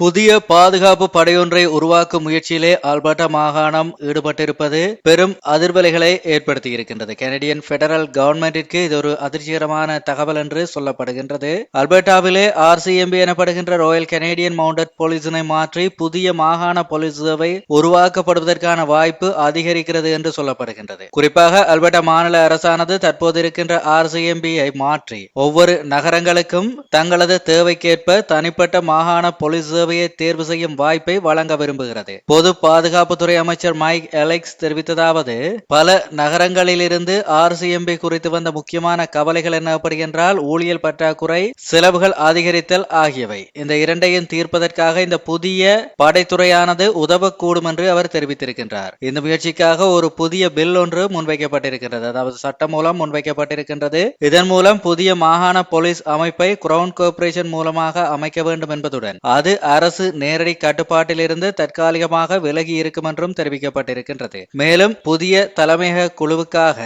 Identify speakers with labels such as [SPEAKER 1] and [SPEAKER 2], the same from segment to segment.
[SPEAKER 1] புதிய பாதுகாப்பு படையொன்றை உருவாக்கும் முயற்சியிலே ஆல்பர்டா மாகாணம் ஈடுபட்டிருப்பது பெரும் அதிர்வலைகளை ஏற்படுத்தியிருக்கின்றது. கனடியன் பெடரல் கவர்மெண்டிற்கு இது ஒரு அதிர்ச்சிகரமான தகவல் என்று சொல்லப்படுகின்றது. அல்பர்டாவிலே ஆர்சிஎம்பி எனப்படுகின்ற ராயல் கனேடியன் மவுண்டட் போலீசினை மாற்றி புதிய மாகாண போலீஸ் சேவை உருவாக்கப்படுவதற்கான வாய்ப்பு அதிகரிக்கிறது என்று சொல்லப்படுகின்றது. குறிப்பாக அல்பர்டா மாநில அரசானது தற்போது இருக்கின்ற ஆர்சிஎம்பியை மாற்றி ஒவ்வொரு நகரங்களுக்கும் தங்களது தேவைக்கேற்ப தனிப்பட்ட மாகாண போலீஸ் சேவையை தேர்வு செய்யும் வாய்ப்பை வழங்க விரும்புகிறது. பொது பாதுகாப்புத்துறை அமைச்சர் மைக் எலெக்ஸ் தெரிவித்ததாவது பல நகரங்களிலிருந்து ஆர்சிஎம்பி குறித்து வந்த முக்கியமான கவலைகள் என்னப்படி என்றால் ஊழியல் பற்றாக்குறை செலவுகள் அதிகரித்தல் ஆகியவை. இந்த இரண்டையும் தீர்ப்பதற்காக இந்த புதிய படைத்துறையானது உதவக்கூடும் என்று அவர் தெரிவித்திருக்கின்றார். இந்த முயற்சிக்காக ஒரு புதிய பில் ஒன்று முன்வைக்கப்பட்டிருக்கிறது அதாவது சட்டம் மூலம் முன்வைக்கப்பட்டிருக்கின்றது. இதன் மூலம் புதிய மாகாண போலீஸ் அமைப்பை கிரவுன் கார்ப்பரேஷன் மூலமாக அமைக்க வேண்டும் என்பதுடன் அது அரசு நேரடி கட்டுப்பாட்டிலிருந்து தற்காலிகமாக விலகி இருக்கும் என்றும் தெரிவிக்கப்பட்டிருக்கின்றது. மேலும் புதிய தலைமையக குழுவுக்காக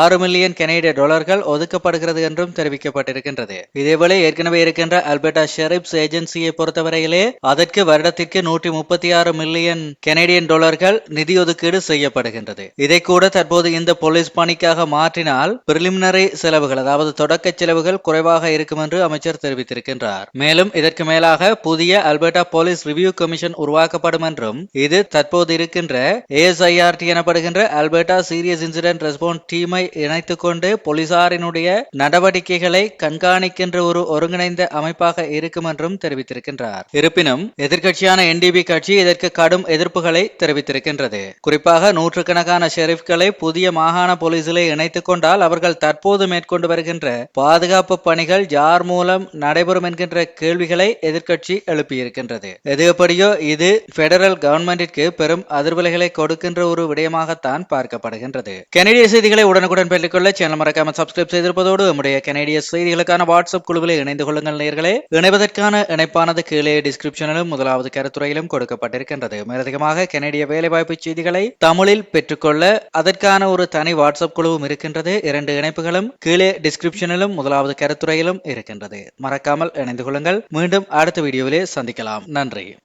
[SPEAKER 1] ஆறு மில்லியன் கனேடிய டாலர்கள் ஒதுக்கப்படுகிறது என்றும் தெரிவிக்கப்பட்டிருக்கின்றது. இதேவேளை ஏற்கனவே இருக்கின்ற அல்பர்டா ஷெரிப்ஸ் ஏஜென்சியை பொறுத்தவரையிலே அதற்கு வருடத்திற்கு நூற்றி முப்பத்தி ஆறு மில்லியன் கனேடியன் டாலர்கள் நிதி ஒதுக்கீடு செய்யப்படுகின்றது. இதை கூட தற்போது இந்த போலீஸ் பணிக்காக மாற்றினால் பிரிலிமினரி செலவுகள் அதாவது தொடக்க செலவுகள் குறைவாக இருக்கும் என்று அமைச்சர் தெரிவித்திருக்கின்றார். மேலும் இதற்கு மேலாக புதிய அல்பர்ட் போலீஸ் ரிவ்யூ கமிஷன் உருவாக்கப்படும் என்றும் இது தற்போது இருக்கின்ற ஏஎஸ்ஐஆர்டி எனப்படுகின்ற அல்பர்டா சீரியஸ் இன்சிடென்ட் ரெஸ்பான்ஸ் டீமை இணைத்துக் கொண்டு போலீசாரினுடைய நடவடிக்கைகளை கண்காணிக்கின்ற ஒரு ஒருங்கிணைந்த அமைப்பாக இருக்கும் என்றும் தெரிவித்திருக்கின்றார். இருப்பினும் எதிர்க்கட்சியான என்டிபி கட்சி இதற்கு கடும் எதிர்ப்புகளை தெரிவித்திருக்கின்றது. குறிப்பாக நூற்றுக்கணக்கான ஷெரீப்களை புதிய மாகாண போலீசிலே இணைத்துக் கொண்டால் அவர்கள் தற்போது மேற்கொண்டு வருகின்ற பாதுகாப்பு பணிகள் யார் மூலம் நடைபெறும் என்கின்ற கேள்விகளை எதிர்க்கட்சி இருக்கின்றது. எது எப்படியோ இது பெடரல் கவர்மெண்டிற்கு பெரும் அதிர்வலைகளை கொடுக்கின்ற ஒரு விடயமாகத்தான் பார்க்கப்படுகின்றது. கனடிய செய்திகளை உடனுக்குடன் பெற்றுக்கொள்ள சேனல் மறக்காம சப்ஸ்கிரைப் செய்திருப்பதோடு நம்முடைய கனடிய செய்திகளுக்கான வாட்ஸ்அப் குழுவில் இணைந்து கொள்ளுங்கள் நேர்களே இணைவதற்கான இணைப்பானது கீழே டிஸ்கிரிப்ஷனிலும் முதலாவது கருத்துறையிலும் கொடுக்கப்பட்டிருக்கின்றது. மேலதிகமாக கனடிய வேலைவாய்ப்பு செய்திகளை தமிழில் பெற்றுக்கொள்ள அதற்கான ஒரு தனி வாட்ஸ்அப் குழுவும் இருக்கின்றது. இரண்டு இணைப்புகளும் கீழே டிஸ்கிரிப்ஷனிலும் முதலாவது கருத்துறையிலும் இருக்கின்றது. மறக்காமல் இணைந்து கொள்ளுங்கள். மீண்டும் அடுத்த வீடியோவிலே சந்திக்கலாம். நன்றி.